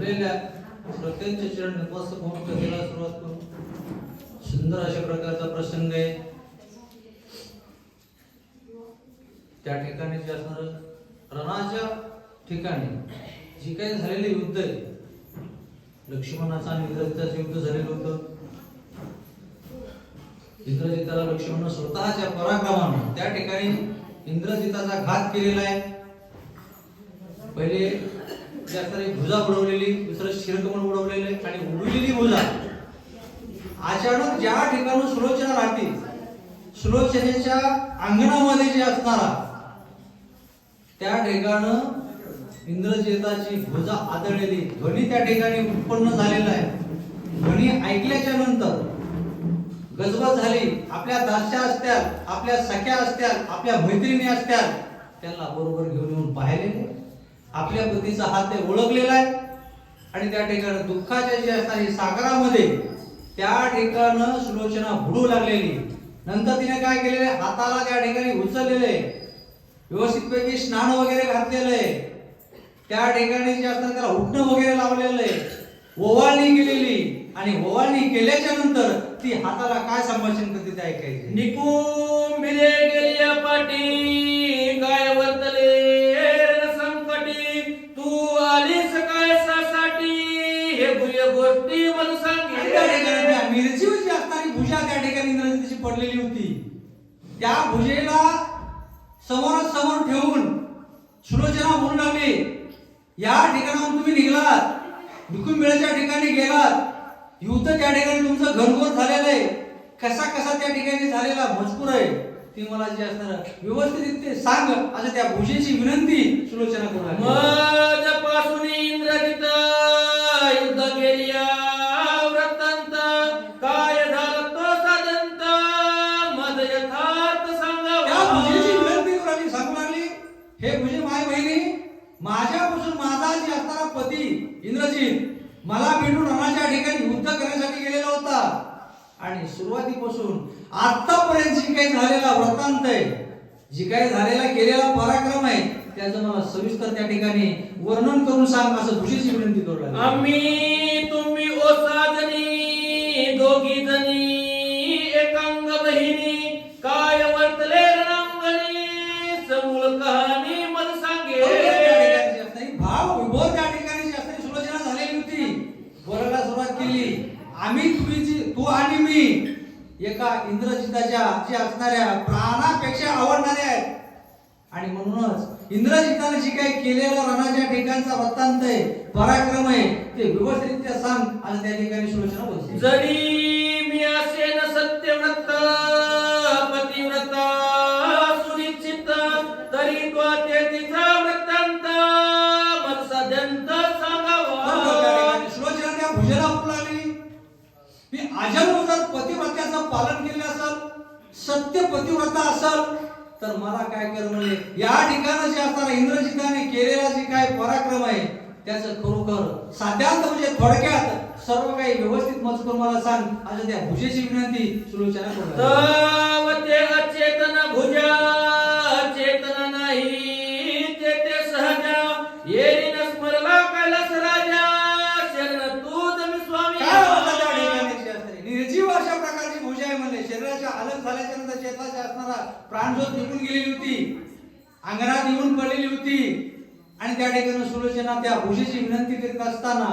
भरलेल्या प्रत्येक चरण नतमस्तक होऊन कथेला सुरुवात करू. सुंदर अशा प्रकारचा प्रसंग आहे. त्या ठिकाणी जे असणार रणाच्या ठिकाणी जी काही झालेले युद्ध आहे लक्ष्मणाचा आणि इंद्रजिताचं युद्ध झालेलं होतं. इंद्रजिताला लक्ष्मण स्वतःच्या पराक्रमानं त्या ठिकाणी इंद्रजिताचा घात केलेला आहे. पहिले जास्त भुजा बुडवलेली दुसरं शिरकमण उडवलेले आणि उडवलेली भुजा. अचानक ज्या ठिकाणी सुलोचना राहते सुलोचनेच्या अंगणामध्ये जे असणारा त्या ठिकाणं इंद्रजेताची भुजा आदळलेली ध्वनी त्या ठिकाणी उत्पन्न झालेला आहे. ध्वनी ऐकल्याच्या नंतर गजबज झाली. आपल्या दास्या असत्या आपल्या सख्या असत्या आपल्या मैत्रिणी असत्या त्यांना बरोबर घेऊन येऊन पाहिलेले. आपल्या पतीचा हात ते ओळखलेला आहे. आणि त्या ठिकाणी दुःखाच्या जे असणारी सागरामध्ये त्या ठिकाणं सुलोचना बुडू लागलेली. नंतर तिने काय केलेले हाताला त्या ठिकाणी उचललेले व्यवस्थितपैकी स्नान वगैरे घातलेलं आहे. त्या ठिकाणी जे असतात त्याला उठणं वगैरे लावलेलं आहे. ओवाळणी केलेली. आणि ओवाळणी केल्याच्यानंतर ती हाताला काय संभाषण करते ते ऐकायचे? निकुंबिले गेली पाटी त्या ठिकाणी जी असणारी भुजा त्या ठिकाणी पडलेली होती. त्या भुजेला समोरासमोर ठेवून सुलोचना बोलू लागली या ठिकाणाहून तुम्ही निघलात. निकुंबिळाच्या ठिकाणी गेलात. युद्ध त्या ठिकाणी तुमचं घरघोर झालेलं आहे. कसा कसा त्या ठिकाणी झालेला मजकूर आहे ती मला जे असणार व्यवस्थित ते सांग. असं त्या भुजेची विनंती सुलोचना करू लागली. मज इंद्रजित हे म्हणजे माय बहिणी माझ्यापासून माझा जी असणारा पती इंद्रजित मला भेटून रणाच्या ठिकाणी युद्ध करण्यासाठी गेलेला होता. आणि सुरुवातीपासून आतापर्यंत जी काही झालेला वृत्तांत आहे जी काही झालेला केलेला पराक्रम आहे त्याचं मला सविस्तर त्या ठिकाणी वर्णन करून सांग असं भुजेची विनंती करू लागली. आम्ही एका इंद्रजिताच्या जे असणाऱ्या प्राणापेक्षा आवडणारे आहेत. आणि म्हणूनच इंद्रजिताने जी काही केलेलं रणाच्या ठिकाणचा वृत्तांत आहे पराक्रम आहे ते व्यवस्थितरित्या सांग आणि त्या ठिकाणी सुलोचना बोलते जरी मी असेन सत्यव्रत सत्य पतिव्रता असल तर मला काय कर म्हणजे या ठिकाणी असताना इंद्रजिताने केलेला जे काय पराक्रम आहे त्याचं खरोखर साध्यांत म्हणजे थोडक्यात सर्व काही व्यवस्थित मजकूर मला सांग. असं त्या भुजेची विनंती सुलोचना तर त्या ठिकाणी सुलोचना त्या भुजेची विनंती करीत असताना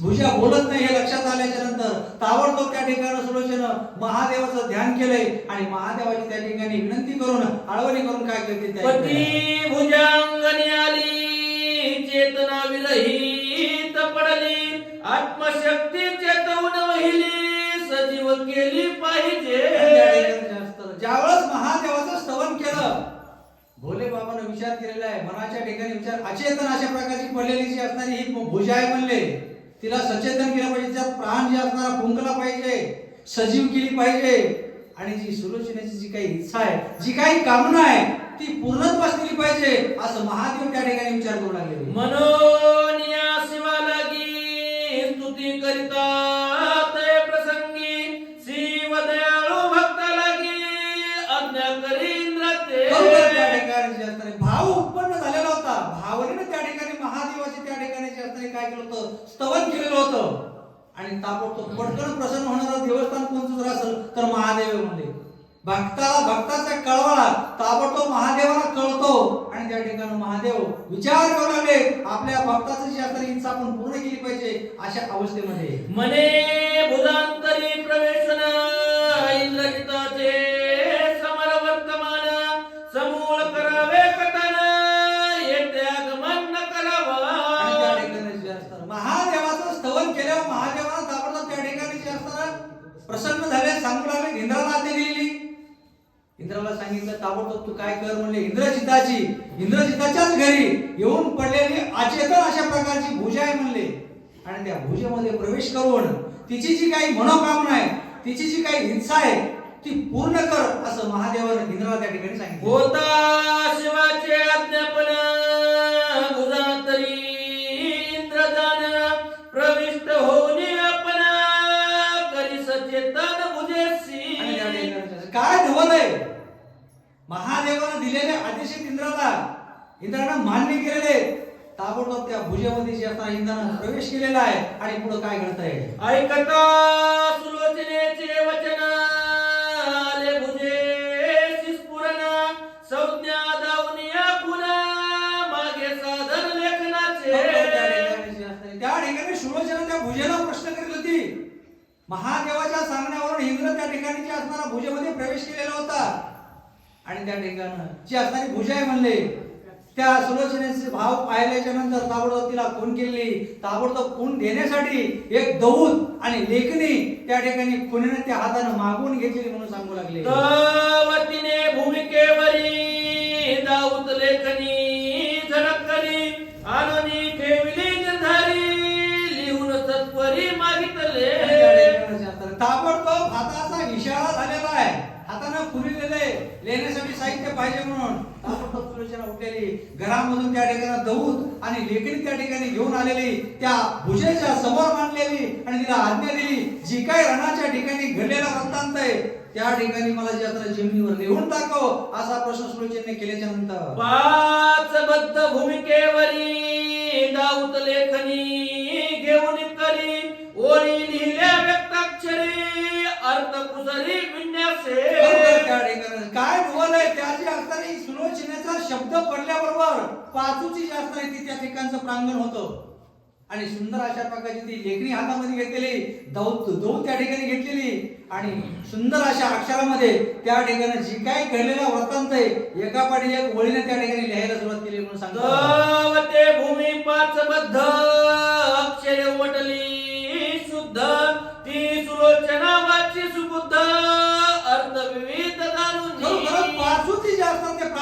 भुजा बोलत नाही हे लक्षात आल्याच्यानंतर ताबडतोब त्या ठिकाणी सुलोचना महादेवाचं ध्यान केलंय आणि महादेवाची त्या ठिकाणी विनंती करून आळवणी करून काय करते भुजांगणी आली चेतना विरहित पडली आत्मशक्ती चेतवून सजीव केली पाहिजे ज्यावेळेस महादेवाचं स्तवन केलं भोले बाबानं विचार केलेला आहे. मनाच्या ठिकाणी विचार अचेतन अशा प्रकारची पडलेली जी असणारी ही भुजा आहे म्हणले तिला सचेतन केलं पाहिजे. त्यात प्राण जे असणारा फुंकला पाहिजे सजीव केली पाहिजे. आणि जी सुलोचनेची जी काही इच्छा आहे जी काही कामना आहे ती पूर्णत्वास केली पाहिजे असं महादेव त्या ठिकाणी विचार करू लागले. मनोनिया आणि ताबडतोब पटकन प्रसन्न होणारं देवस्थान कोणतं जर असेल तर महादेव म्हणले भक्ताला भक्ताचा कळवळा ताबडतोब महादेवाला कळतो आणि त्या ठिकाणी महादेव विचार करू लागले. आपल्या भक्ताची जी असणारी इच्छा आपण पूर्ण केली पाहिजे अशा अवस्थेमध्ये. मने भुजांतरी प्रवेशना प्रसन्न झाले सांगू लागले इंद्राला आज्ञा दिलेली. इंद्राला सांगितलं ताबडतोब तू काय कर म्हणले इंद्रजिताची इंद्रजिताच्याच घरी येऊन पडलेली अचेतन अशा प्रकारची भुजा आहे म्हणले. आणि त्या भुजेमध्ये प्रवेश करून तिची जी काही मनोकामना आहे तिची जी काही इच्छा आहे ती पूर्ण कर असं महादेवानं इंद्राला त्या ठिकाणी सांगितलं. होता! दिलेले आदेश आहेत इंद्राला. इंद्रानं मान्य केलेले. ताबडतोब त्या भुजेमध्ये जे आता इंद्रानं प्रवेश केलेला आहे. आणि पुढे काय घडत आहे ऐकता सुलोचनेचे वचन आले भुजे संज्ञा दावनिया पुन्हा मागे साधन लेखनाचे. त्या ठिकाणी सुलोचना त्या भुजेला प्रश्न करीत होती. महादेवाच्या सांगण्यावरून इंद्र त्या ठिकाणी असणारा भुजेमध्ये प्रवेश केलेला होता. आणि त्या ठिकाणी जी असणारी भुजा आहे म्हणले त्या सुलोचनेचे भाव पाहिल्याच्या नंतर ताबडतोब तिला खून केली. ताबडतोब खून देण्यासाठी एक दौत आणि लेखणी त्या ठिकाणी खुनीने त्या हाताने मागून घेतलेली म्हणून सांगू लागले. तवतीने भूमिकेवरी दाऊत लेखनी झणकली आणून ठेवली निर्धारी लिहून सत्वरी मागितले. ताबडतोब हाताचा इशारा झालेला आहे. आता ना हातानं खुलिलेले लेण्यासाठी साहित्य पाहिजे म्हणून ताबडतोब सुलोचना उठलेली घरामधून त्या ठिकाणी दौत आणि लेकडी त्या ठिकाणी घेऊन आलेली त्या भुजेच्या समोर मांडलेली आणि तिला आज्ञा दिली जी काय रणाच्या ठिकाणी घडलेला वृत्तांत आहे त्या ठिकाणी मला जे आता जमिनीवर लिहून टाको असा प्रश्न सुलोचनेने केल्याच्यानंतर. पाच बद्ध भूमिकेवरी दाऊत लेखनी घेऊन करी ओळी लिहिल्या अर्थ कुसरी विन्यासे बरोबर त्या ठिकाणी. काय आहे? त्याची असताना सुलोचनेचा शब्द पडल्याबरोबर पाचूची ती त्या ठिकाणचं प्रांगण होतं. आणि सुंदर अशा प्रकारची ती लेखणी हातामध्ये घेतलेली दौत दौत त्या ठिकाणी घेतलेली आणि सुंदर अशा अक्षरामध्ये त्या ठिकाणी जी काय घडलेला वृत्तांत आहे एका पाठी एक ओळीने त्या ठिकाणी लिहायला सुरुवात केली म्हणून सांगतो. गावते भूमी पाच बद्ध अक्षरे उमटली शुद्ध. ती सुलोचना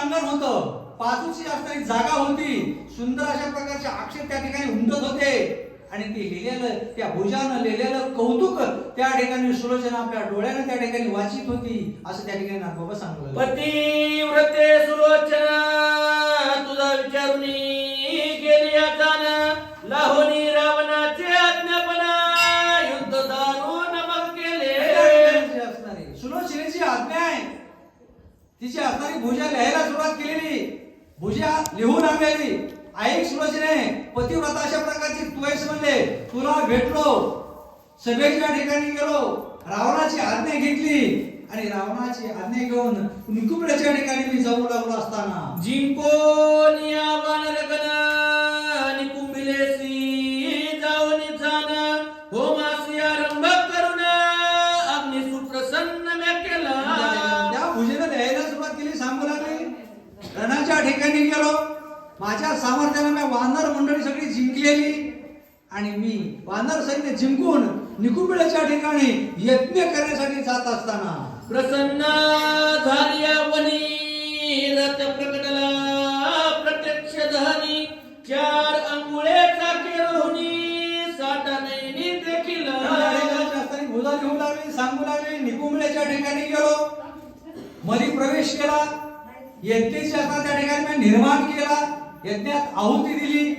अंगण ते होतं. पाचूची असणारी जागा होती. सुंदर अशा प्रकारचे अक्षर त्या ठिकाणी उमटत होते. आणि ते लिहिलेलं त्या भुजानं लिहिलेलं कौतुक त्या ठिकाणी सुलोचना आपल्या डोळ्यानं त्या ठिकाणी वाचित होती असं त्या ठिकाणी नागोबा सांगलं पती व्रते सुलोचना तुझा विचारून तिची असणारी भुजा लिहायला सुरुवात केलेली. भुजा लिहून आणलेली. ऐक सुलोचने पतिव्रता अशा प्रकारची तू म्हणले तुला भेटलो. सभेच्या ठिकाणी गेलो. रावणाची आज्ञा घेतली. आणि रावणाची आज्ञा घेऊन निकुंबड्याच्या ठिकाणी मी जाऊ लागलो असताना. जिंको ठिकाणी गेलो? माझ्या सामर्थ्याने मी वानर मंडळी सगळी जिंकलेली. आणि मी वानर सैन्य जिंकून निकुंबिळाच्या ठिकाणी यज्ञ करण्यासाठी जात असताना प्रसन्न रथ प्रकटला. प्रत्यक्ष धनी चार नैनी देखील लागली सांगू लागली निकुंबिळाच्या ठिकाणी गेलो. मधी प्रवेश केला. यज्ञेची शास्त्र त्या ठिकाणी मी निर्माण केला. यज्ञात आहुती दिली.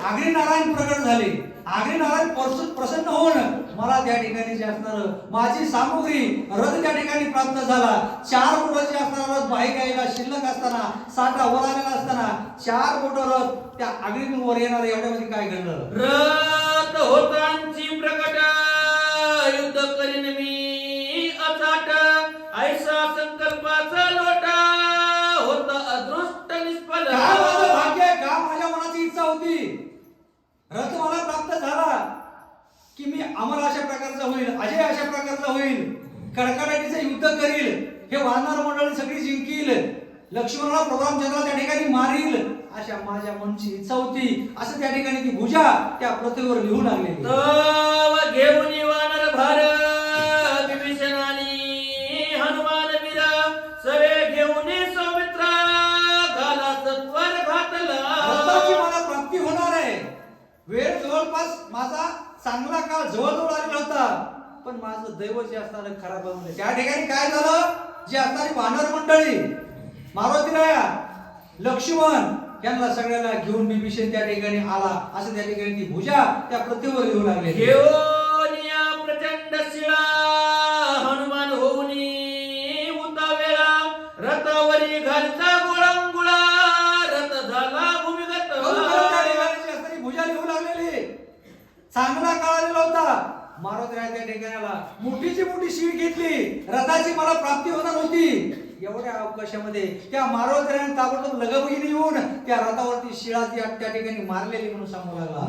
आग्री नारायण प्रकट झाले. आग्री नारायण प्रसन्न होऊन मला त्या ठिकाणी जे असणार माझी सामुग्री रथ त्या ठिकाणी प्राप्त झाला. चार बोटाचे असणारा रथ बाहेर यायला शिल्लक असताना साठा वर आलेला असताना चार बोट रथ त्या आग्रीवर वर येणार एवढ्यामध्ये काय घडलं? रथ! प्रकारचा होईल. कडकडाटीचं युद्ध करील. हे वानर मंडळी सगळी जिंकील. लक्ष्मणाला प्रोग्राम चंद्र त्या ठिकाणी मारील. अशा माझ्या मनची इच्छा होती असं त्या ठिकाणी ती भुजा त्या पृथ्वीवर लिहू लागलेली. तव घेऊन वानर भार विभीषण आणि हनुमान वीर सवे घेऊन सौमित्र घाला सत्वर घातला. मला प्राप्ती होणार आहे. वेळ जवळपास माझा चांगला काळ जवळजवळ आलेला होता. पण माझं दैव जे असणार खराब म्हणजे त्या ठिकाणी काय झालं? जे असणारी वानर मंडळी मारुतीराया लक्ष्मण यांना सगळ्यांना घेऊन बिभीषण त्या ठिकाणी आला. असं त्या ठिकाणी ती भुजा त्या पृथ्वीवर येऊ लागले. घेऊन या प्रचंड शिळा. हनुमान होऊन उतावेळा. रथावरी घालता गोळंगुळा. रथ झाला भूमिगत. भुजा लिहू लागलेली. चांगला काळ आलेला होता. मारुतीराया त्या ठिकाणी मोठीची मोठी शीळ घेतली. रथाची मला प्राप्ती होणार होती. एवढ्या अवकाशामध्ये त्या मारुतीरायाने ताबडतोब लगबगीने येऊन त्या रथावरती शिळा ती त्या ठिकाणी मारलेली म्हणून सांगू लागला.